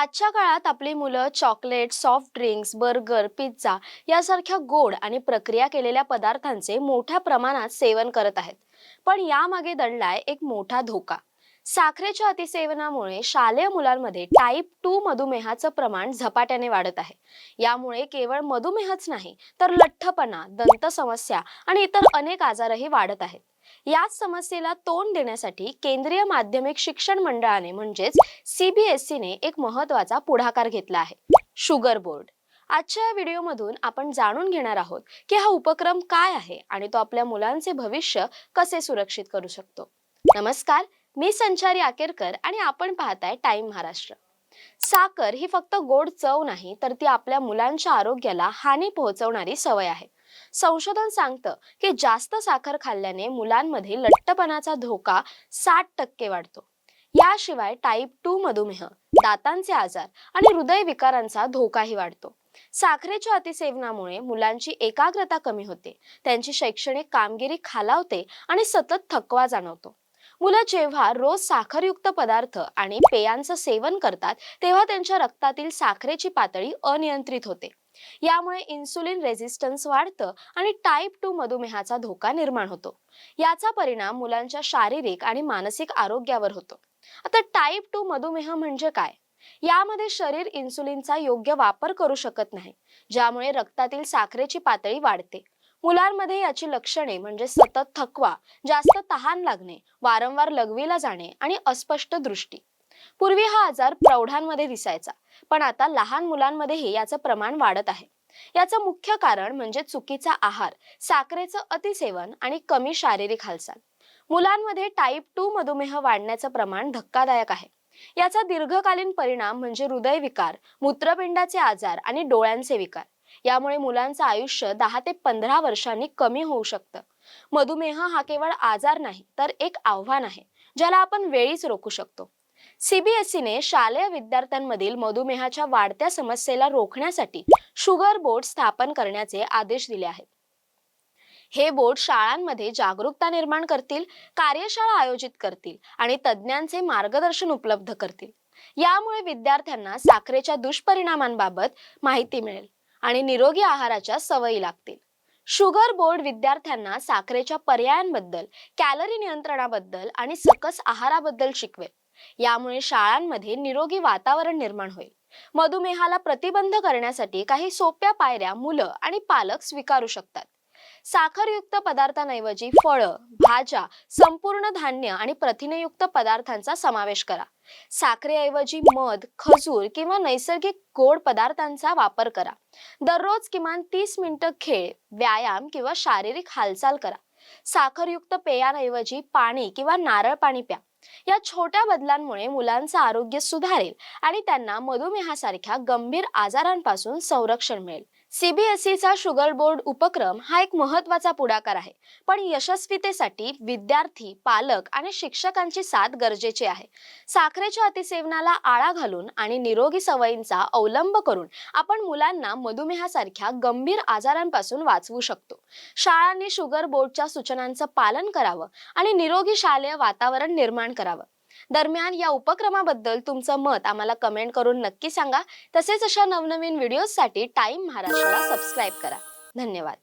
आजच्या काळात आपली मुलं chocolate soft drinks burger pizza यासारख्या गोड आणि प्रक्रिया केलेल्या पदार्थांचे मोठ्या प्रमाणात सेवन करत आहेत. पण यामागे दडलाय एक मोठा धोका. साखरेच्या अतिसेवनामुळे शालेय मुलांमध्ये टाईप टू मधुमेहाचं प्रमाण झपाट्याने वाढत आहे. यामुळे केवळ मधुमेहच नाही तर लठ्ठपणा दंत समस्या आणि इतर अनेक आजारही वाढत आहेत. याच समस्येला तोंड देण्यासाठी केंद्रीय माध्यमिक शिक्षण मंडळाने म्हणजेच सीबीएसईने एक महत्त्वाचा पुढाकार घेतला आहे. Sugar board. आजच्या या व्हिडिओमधून आपण जाणून घेणार आहोत की हा उपक्रम काय आहे आणि तो आपल्या मुलांचे भविष्य कसे सुरक्षित करू शकतो. नमस्कार मी संचारी आकेरकर आणि आपण पाहताय टाइम महाराष्ट्र. साखर ही फक्त गोड चव नाही तर ती आपल्या मुलांच्या आरोग्याला हानी पोहोचवणारी सवय आहे. संशोधन सांगतं की जास्त साखर खाल्ल्याने मुलांमध्ये लठ्ठपणाचा धोका साठ टक्के वाढतो. याशिवाय टाईप टू मधुमेह दातांचे आजार आणि हृदय विकारांचा धोकाही वाढतो. साखरेच्या अतिसेवनामुळे मुलांची एकाग्रता कमी होते त्यांची शैक्षणिक कामगिरी खालावते आणि सतत थकवा जाणवतो. मुलं जेव्हा रोज साखरयुक्त पदार्थ आणि पेयांचं सेवन करतात तेव्हा त्यांच्या रक्तातील साखरेची पातळी अनियंत्रित होते. यामुळे इन्सुलिन रेझिस्टन्स वाढतं आणि टाईप टू मधुमेहाचा धोका निर्माण होतो. याचा परिणाम मुलांच्या शारीरिक आणि मानसिक आरोग्यावर होतो. आता टाईप टू मधुमेह म्हणजे काय? यामध्ये शरीर इन्सुलिनचा योग्य वापर करू शकत नाही ज्यामुळे रक्तातील साखरेची पातळी वाढते. मुलांमध्ये याची लक्षणे म्हणजे सतत थकवा जास्त तहान लागणे वारंवार लघवीला जाणे आणि अस्पष्ट दृष्टी. पूर्वी हा आजार प्रौढांमध्ये दिसायचा पण आता लहान मुलांमध्येही याचं प्रमाण वाढत आहे. याचं मुख्य कारण म्हणजे चुकीचा आहार साखरेचं अतिसेवन आणि कमी शारीरिक हालचाल. मुलांमध्ये टाईप टू मधुमेह वाढण्याचं प्रमाण धक्कादायक आहे. याचा दीर्घकालीन परिणाम म्हणजे हृदयविकार मूत्रपिंडाचे आजार आणि डोळ्यांचे विकार. यामुळे मुलांचं आयुष्य दहा ते पंधरा वर्षांनी कमी होऊ शकतं. मधुमेह हा केवळ आजार नाही तर एक आव्हान आहे ज्याला आपण वेळीच रोखू शकतो. सीबीएसईने शालेय विद्यार्थ्यांमधील मधुमेहाच्या वाढत्या समस्येला रोखण्यासाठी शुगर बोर्ड स्थापन करण्याचे आदेश दिले आहेत. हे बोर्ड शाळांमध्ये जागरूकता निर्माण करतील कार्यशाळा आयोजित करतील आणि तज्ज्ञांचे मार्गदर्शन उपलब्ध करतील. यामुळे विद्यार्थ्यांना साखरेच्या दुष्परिणामांबाबत माहिती मिळेल. आणि निरोगी आहाराच्या सवयी लागतील. शुगर बोर्ड विद्यार्थ्यांना साखरेच्या पर्यायांबद्दल कॅलरी नियंत्रणाबद्दल आणि सकस आहाराबद्दल शिकवेल. यामुळे शाळांमध्ये निरोगी वातावरण निर्माण होईल. मधुमेहाला प्रतिबंध करण्यासाठी काही सोप्या पायऱ्या मुलं आणि पालक स्वीकारू शकतात. साखरयुक्त पदार्थांऐवजी फळं भाज्या संपूर्ण धान्य आणि प्रथिनयुक्त पदार्थांचा समावेश करा. साखरेऐवजी मध खजूर किंवा नैसर्गिक गोड पदार्थांचा वापर करा. दररोज किमान तीस मिनिटं खेळ व्यायाम किंवा शारीरिक हालचाल करा. साखरयुक्त पेयांऐवजी पाणी किंवा नारळ पाणी प्या. या छोट्या बदलांमुळे मुलांचं आरोग्य सुधारेल आणि त्यांना मधुमेहासारख्या गंभीर आजारांपासून संरक्षण मिळेल. सीबीएसईचा शुगर बोर्ड उपक्रम हा एक महत्त्वाचा पुढाकार आहे. पण यशस्वीतेसाठी विद्यार्थी पालक आणि शिक्षकांची साथ गरजेची आहे. साखरेच्या अतिसेवनाला आळा घालून आणि निरोगी सवयींचा अवलंब करून आपण मुलांना मधुमेहासारख्या गंभीर आजारांपासून वाचवू शकतो. शाळांनी शुगर बोर्डच्या सूचनांचं पालन करावं आणि निरोगी शालेय वातावरण निर्माण करावं. दरम्यान या उपक्रमाबद्दल तुमचं मत आम्हाला कमेंट करून नक्की सांगा. तसेच अशा नवनवीन व्हिडिओजसाठी टाइम महाराष्ट्राला सबस्क्राईब करा. धन्यवाद.